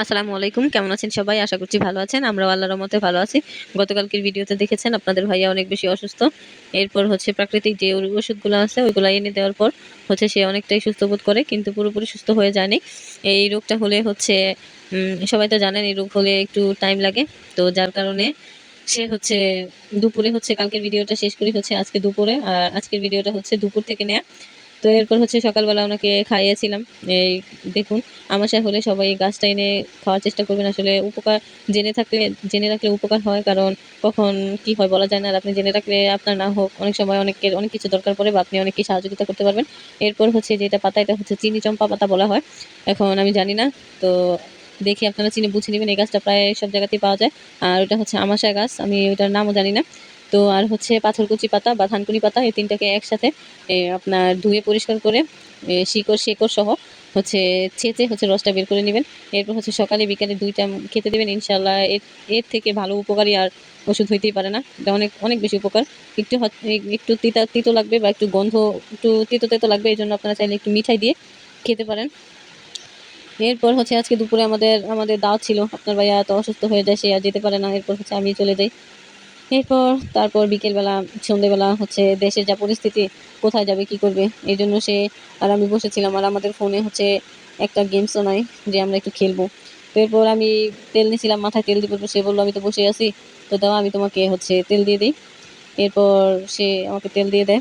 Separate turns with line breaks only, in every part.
আসসালামু আলাইকুম। কেমন আছেন সবাই? আশা করছি ভালো আছেন। আমরা আল্লাহর রহমতে ভালো আছি। গতকালকের ভিডিওতে দেখেছেন আপনাদের ভাইয়া অনেক বেশি অসুস্থ। এরপর হচ্ছে প্রাকৃতিক যে ওষুধগুলো আছে, ওইগুলো এনে দেওয়ার পর হচ্ছে সে অনেকটাই সুস্থ বোধ করে, কিন্তু পুরোপুরি সুস্থ হয়ে যায়নি। এই রোগটা হলে হচ্ছে সবাই তো জানেন এই রোগ হলে একটু টাইম লাগে। তো যার কারণে সে হচ্ছে দুপুরে হচ্ছে, কালকের ভিডিওটা শেষ করি হচ্ছে আজকে দুপুরে। আর আজকের ভিডিওটা হচ্ছে দুপুর থেকে নেয়া। তো এরপর হচ্ছে সকালবেলা ওনাকে খাইয়েছিলাম। এই দেখুন আমাশা হলে সবাই গাছটা এনে খাওয়ার চেষ্টা করবেন। আসলে উপকার জেনে থাকলে, জেনে রাখলে উপকার হয়, কারণ কখন কি হয় বলা যায় না। আর আপনি জেনে রাখলে আপনার না হোক, অনেক সময় অনেকের অনেক কিছু দরকার পড়ে বা আপনি অনেককে সহযোগিতা করতে পারবেন। এরপর হচ্ছে যেটা পাতা, এটা হচ্ছে চিনি চম্পা পাতা বলা হয়। এখন আমি জানি না, তো দেখি আপনারা চিনি বুঝে নেবেন। এই গাছটা প্রায় সব জায়গাতেই পাওয়া যায়। আর ওটা হচ্ছে আমাশা গাছ। আমি ওইটার নামও জানি না। তো আর হচ্ছে পাথরকুচি পাতা বা ধানকুনি পাতা এই তিনটাকে একসাথে আপনার ধুয়ে পরিষ্কার করে শিকড় শেকড় সহ হচ্ছে ছেঁচে হচ্ছে রসটা বের করে নেবেন। এরপর হচ্ছে সকালে বিকালে দুইটা খেতে দেবেন। ইনশাল্লাহ এর থেকে ভালো উপকারী আর ওষুধ হইতেই পারে না। এটা অনেক অনেক বেশি উপকার। একটু একটু তিতা, তিতো লাগবে বা একটু গন্ধ, একটু তিতো তেতো লাগবে, এই জন্য আপনারা চাইলে একটু মিঠাই দিয়ে খেতে পারেন। এরপর হচ্ছে আজকে দুপুরে আমাদের আমাদের দাওয়াত ছিল। আপনার ভাইয়া এত অসুস্থ হয়ে যায়, সে আর যেতে পারে না। এরপর হচ্ছে আমি চলে যাই। এরপর তারপর বিকেলবেলা, সন্ধেবেলা হচ্ছে দেশের যা পরিস্থিতি, কোথায় যাবে, কি করবে, এই জন্য সে আর আমি বসেছিলাম। আর আমাদের ফোনে হচ্ছে একটা গেমসও নাই যে আমরা একটু খেলব। তো এরপর আমি তেল নিয়েছিলাম, মাথায় তেল দিয়ে সে বলল, আমি তো বসে আছি, তো দাও, আমি তোমাকে হচ্ছে তেল দিয়ে দিই। এরপর সে আমাকে তেল দিয়ে দেয়।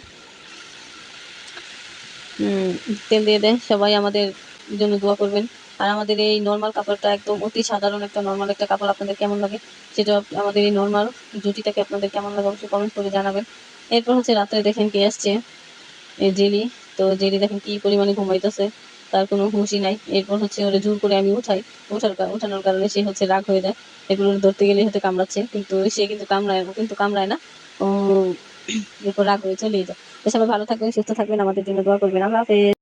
তেল দিয়ে দেয়, সবাই আমাদের জন্য দোয়া করবেন। আর আমাদের এই নর্মাল কাপড়টা একদম অতি সাধারণ একটা নর্মাল একটা কাপড়। আপনাদের কেমন লাগে? সেটা আমাদের এই নর্মাল জুটিটাকে আপনাদের কেমন লাগে? অবশ্যই কমেন্ট করে জানাবেন। এরপর হচ্ছে রাত্রে দেখেন কে আসছে। জেলি, তো জেলি দেখেন কি পরিমাণে ঘুমাইতেছে। তার কোনো হুঁশই নাই। এরপর হচ্ছে ওরা জোর করে আমি উঠাই। ওঠার ওঠানোর কারণে সে হচ্ছে রাগ হয়ে যায়। ওরা ধরতে গেলে হয়তো কামড়াচ্ছে। কিন্তু সে কিন্তু কামড়ায় কিন্তু কামড়ায় না। ও এরপর রাগ হয়ে চলেই যায়। তো সবাই ভালো থাকবেন, সুস্থ থাকবেন। আমাদের জন্য দোয়া করবেন। আল্লাহ হাফেজ।